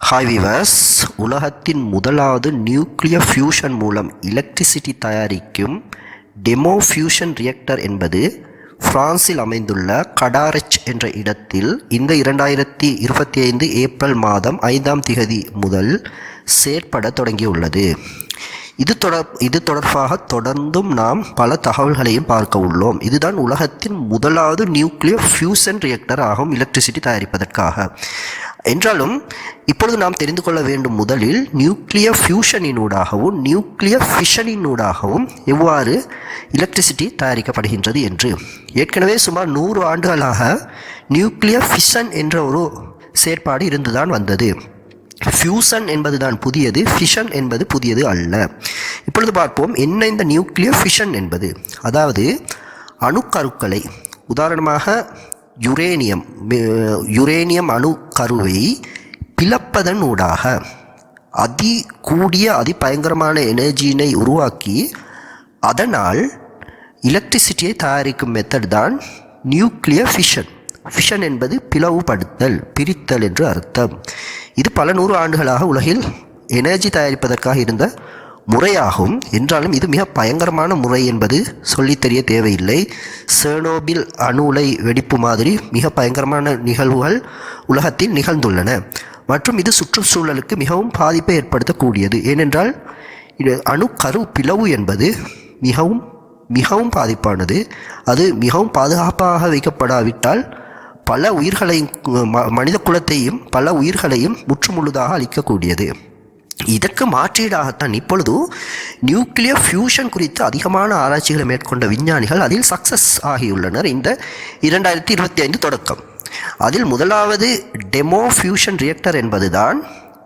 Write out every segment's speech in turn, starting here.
Hi viewers உலகத்தின் முதலாவது nuclear fusion மூலம் எலக்ட்ரிசிட்டி தயாரிக்கும் டெமோ ஃபியூஷன் ரியாக்டர் என்பது பிரான்சில் அமைந்துள்ள கடாரெச் என்ற இடத்தில் இந்த இரண்டாயிரத்தி இருபத்தி ஐந்து ஏப்ரல் மாதம் ஐந்தாம் திகதி முதல் செயற்பட தொடங்கியுள்ளது. இது தொடர் இது தொடர்பாக தொடர்ந்தும் நாம் பல தகவல்களையும் பார்க்க உள்ளோம். இதுதான் உலகத்தின் முதலாவது நியூக்ளியர் ஃபியூசன் ரியாக்டர் ஆகும் எலக்ட்ரிசிட்டி தயாரிப்பதற்காக. என்றாலும் இப்பொழுது நாம் தெரிந்து கொள்ள வேண்டும் முதலில் நியூக்ளியர் ஃபியூஷனினூடாகவும் நியூக்ளியர் ஃபிஷனினூடாகவும் எவ்வாறு எலக்ட்ரிசிட்டி தயாரிக்கப்படுகின்றது என்று. ஏற்கனவே சுமார் நூறு ஆண்டுகளாக நியூக்ளியர் ஃபிஷன் என்ற ஒரு செயற்பாடு இருந்துதான் வந்தது. ஃபியூசன் என்பதுதான் புதியது ஃபிஷன் என்பது புதியது அல்ல. இப்பொழுது பார்ப்போம் என்ன இந்த நியூக்ளியர் ஃபிஷன் என்பது? அதாவது அணுக்கருக்களை உதாரணமாக யுரேனியம் யுரேனியம் அணு கருவை பிளப்பதன் ஊடாக. அதி கூடிய அதி பயங்கரமான எனர்ஜியினை உருவாக்கி அதனால் எலக்ட்ரிசிட்டியை தயாரிக்கும் மெத்தட் தான் நியூக்ளியர் ஃபிஷன் ஃபிஷன் என்பது பிளவுபடுத்தல் பிரித்தல் என்று அர்த்தம். இது பல நூறு ஆண்டுகளாக உலகில் எனர்ஜி தயாரிப்பதற்காக இருந்த முறையாகும். என்றாலும் இது மிக பயங்கரமான முறை என்பது சொல்லித்தரிய தேவையில்லை. சேனோபில் அணு உலை வெடிப்பு மாதிரி மிக பயங்கரமான நிகழ்வுகள் உலகத்தில் நிகழ்ந்துள்ளன. மற்றும் இது சுற்றுச்சூழலுக்கு மிகவும் பாதிப்பை ஏற்படுத்தக்கூடியது. ஏனென்றால் இது அணு கரு பிளவு என்பது மிகவும் மிகவும் பாதிப்பானது. அது மிகவும் பாதுகாப்பாக வைக்கப்படாவிட்டால் பல உயிர்களையும் ம- மனித குலத்தையும் பல உயிர்களையும் முற்றுமுழுதாக அழிக்கக்கூடியது. இதற்கு மாற்றீடாகத்தான் இப்பொழுது நியூக்ளியர் ஃபியூஷன் குறித்து அதிகமான ஆராய்ச்சிகளை மேற்கொண்ட விஞ்ஞானிகள் அதில் சக்சஸ் ஆகியுள்ளனர். இந்த இரண்டாயிரத்தி இருபத்தி ஐந்து தொடக்கம். அதில் முதலாவது டெமோ ஃபியூஷன் ரியாக்டர் என்பதுதான்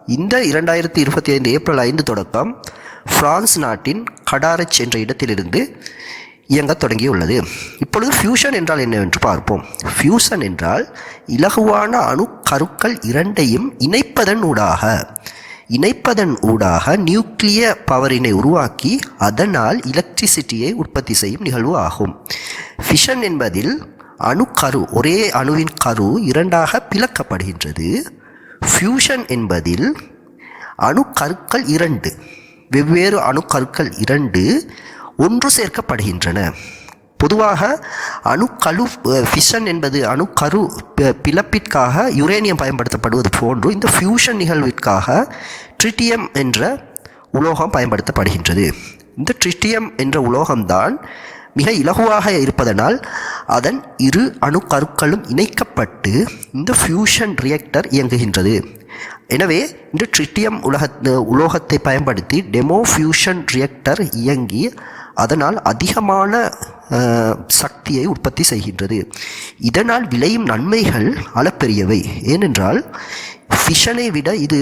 இந்த இரண்டாயிரத்தி இருபத்தி ஐந்து ஏப்ரல் ஐந்து தொடக்கம் பிரான்ஸ் நாட்டின் கடாரச் என்ற இடத்திலிருந்து இயங்க தொடங்கியுள்ளது. இப்பொழுது ஃபியூஷன் என்றால் என்னவென்று பார்ப்போம். ஃபியூஷன் என்றால் இலகுவான அணு கருக்கள் இரண்டையும் இணைப்பதன் ஊடாக இணைப்பதன் ஊடாக நியூக்ளிய பவரினை உருவாக்கி அதனால் எலக்ட்ரிசிட்டியை உற்பத்தி செய்யும் நிகழ்வு ஆகும். ஃபிஷன் என்பதில் அணுக்கரு ஒரே அணுவின் கரு இரண்டாக பிளக்கப்படுகின்றது. ஃபியூஷன் என்பதில் அணுக்கருக்கள் இரண்டு வெவ்வேறு அணுக்கருக்கள் இரண்டு ஒன்று சேர்க்கப்படுகின்றன. பொதுவாக அணுக்கழு ஃபிஷன் என்பது அணுக்கரு பிளப்பிற்காக யுரேனியம் பயன்படுத்தப்படுவது போன்று இந்த ஃபியூஷன் நிகழ்விற்காக ட்ரிட்டியம் என்ற உலோகம் பயன்படுத்தப்படுகின்றது. இந்த ட்ரிட்டியம் என்ற உலோகம்தான் மிக இலகுவாக இருப்பதனால் அதன் இரு அணுக்கருக்களும் இணைக்கப்பட்டு இந்த ஃபியூஷன் ரியாக்டர் இயங்குகின்றது. எனவே இந்த ட்ரிட்டியம் உலக உலோகத்தை பயன்படுத்தி டெமோ ஃபியூஷன் ரியாக்டர் இயங்கி அதனால் அதிகமான சக்தியை உற்பத்தி செய்கின்றது. இதனால் விளையும் நன்மைகள் அளப்பெரியவை. ஏனென்றால் ஃபிஷனை விட இது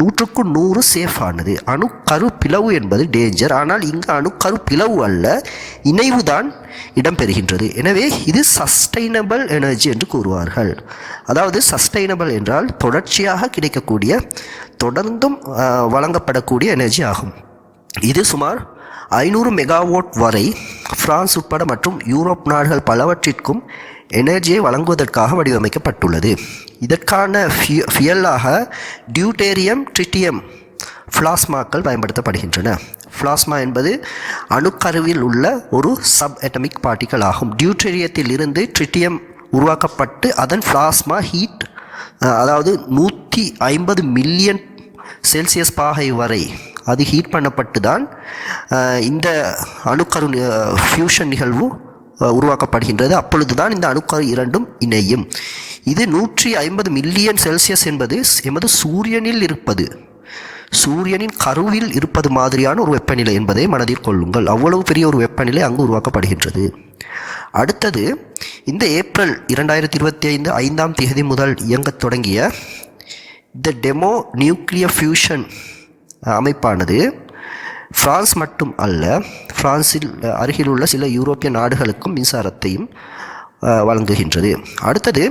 நூற்றுக்கு நூறு சேஃபானது அணுக்கரு பிளவு என்பது டேஞ்சர் ஆனால் இங்கு அணுக்கரு பிளவு அல்ல இணைவுதான் இடம்பெறுகின்றது. எனவே இது சஸ்டைனபிள் எனர்ஜி என்று கூறுவார்கள். அதாவது சஸ்டைனபிள் என்றால் தொடர்ச்சியாக கிடைக்கக்கூடிய தொடர்ந்தும் வழங்கப்படக்கூடிய எனர்ஜி ஆகும். இது சுமார் ஐநூறு மெகாவாட் வரை பிரான்ஸ் உட்பட மற்றும் யூரோப் நாடுகள் பலவற்றிற்கும் எனர்ஜியை வழங்குவதற்காக வடிவமைக்கப்பட்டுள்ளது. இதற்கான ஃபிய- ஃபியலாக டியூட்டேரியம் ட்ரிட்டியம் பிளாஸ்மாக்கள் பயன்படுத்தப்படுகின்றன. பிளாஸ்மா என்பது அணுக்கருவில் உள்ள ஒரு சப் அட்டமிக் பார்ட்டிகள் ஆகும். டியூட்டேரியத்தில் இருந்து ட்ரிட்டியம் உருவாக்கப்பட்டு அதன் பிளாஸ்மா ஹீட் அதாவது நூற்றி ஐம்பது மில்லியன் செல்சியஸ் பாகை வரை அது ஹீட் பண்ணப்பட்டு தான் இந்த அணுக்கரு ஃபியூஷன் நிகழ்வு உருவாக்கப்படுகின்றது. அப்பொழுது தான் இந்த அணுக்கரு இரண்டும் இணையும். இது நூற்றி ஐம்பது மில்லியன் செல்சியஸ் என்பது எமது சூரியனில் இருப்பது. சூரியனின் கருவில் இருப்பது மாதிரியான ஒரு வெப்பநிலை என்பதை மனதில் கொள்ளுங்கள். அவ்வளவு பெரிய ஒரு வெப்பநிலை அங்கு உருவாக்கப்படுகின்றது. அடுத்தது இந்த ஏப்ரல் இரண்டாயிரத்தி இருபத்தி ஐந்து ஐந்தாம் தேதி முதல் இயங்கத் தொடங்கிய த டெமோ நியூக்ளியர் ஃபியூஷன் அமைப்பானது பிரான்ஸ் மட்டும் அல்ல பிரான்சில் அருகில் உள்ள சில யூரோப்பிய நாடுகளுக்கும் மின்சாரத்தையும் வழங்குகின்றது. அடுத்தது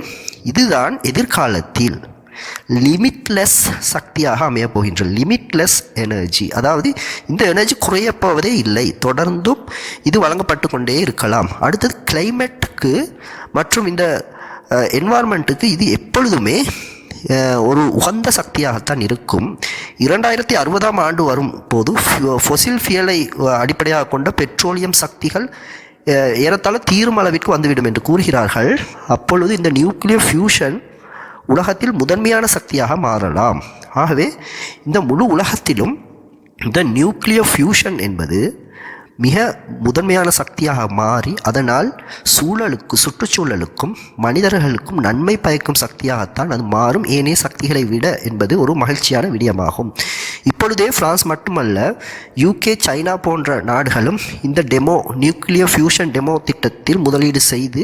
இதுதான் எதிர்காலத்தில் லிமிட்லெஸ் சக்தியாக அமையப் போகின்றது லிமிட்லெஸ் எனர்ஜி அதாவது இந்த எனர்ஜி குறையப்போவதே இல்லை தொடர்ந்தும் இது வழங்கப்பட்டு கொண்டே இருக்கலாம். அடுத்தது கிளைமேட்டுக்கு மற்றும் இந்த என்வாரன்மெண்ட்டுக்கு இது எப்பொழுதுமே ஒரு உகந்த சக்தியாகத்தான் இருக்கும். இரண்டாயிரத்தி அறுபதாம் ஆண்டு வரும் போது ஃபொசில் ஃபியலை அடிப்படையாக கொண்ட பெட்ரோலியம் சக்திகள் ஏறத்தாழ தீரும் அளவிற்கு வந்துவிடும் என்று கூறுகிறார்கள். அப்பொழுது இந்த நியூக்ளியர் ஃபியூஷன் உலகத்தில் முதன்மையான சக்தியாக மாறலாம். ஆகவே இந்த முழு உலகத்திலும் இந்த நியூக்ளியர் ஃபியூஷன் என்பது மிக முதன்மையான சக்தியாக மாறி அதனால் சூழலுக்கு சுற்றுச்சூழலுக்கும் மனிதர்களுக்கும் நன்மை பயக்கும் சக்தியாகத்தான் அது மாறும். ஏனைய சக்திகளை விட என்பது ஒரு மகிழ்ச்சியான விடயமாகும். இப்பொழுதே பிரான்ஸ் மட்டுமல்ல யூகே சைனா போன்ற நாடுகளும் இந்த டெமோ நியூக்ளியர் ஃபியூஷன் டெமோ திட்டத்தில் முதலீடு செய்து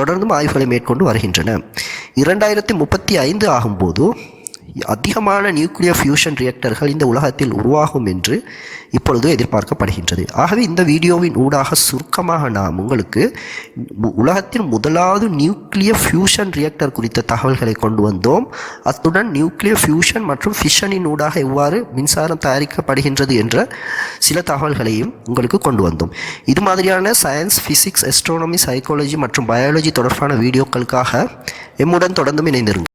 தொடர்ந்தும் ஆய்வுகளை மேற்கொண்டு வருகின்றன. இரண்டாயிரத்தி முப்பத்தி ஐந்து ஆகும்போது அதிகமான நியூக்ளியர் ஃபியூஷன் ரியாக்டர்கள் இந்த உலகத்தில் உருவாகும் என்று இப்பொழுது எதிர்பார்க்கப்படுகின்றது. ஆகவே இந்த வீடியோவின் ஊடாக சுருக்கமாக நாம் உங்களுக்கு உலகத்தின் முதலாவது நியூக்ளியர் ஃபியூஷன் ரியாக்டர் குறித்த தகவல்களை கொண்டு வந்தோம். அத்துடன் நியூக்ளியர் ஃபியூஷன் மற்றும் ஃபிஷனின் ஊடாக எவ்வாறு மின்சாரம் தயாரிக்கப்படுகின்றது என்ற சில தகவல்களையும் உங்களுக்கு கொண்டு வந்தோம். இது மாதிரியான சயின்ஸ் ஃபிசிக்ஸ் எஸ்ட்ரானமி சைக்காலஜி மற்றும் பயாலஜி தொடர்பான வீடியோக்களுக்காக எம்முடன் தொடர்ந்தும் இணைந்திருங்கள்.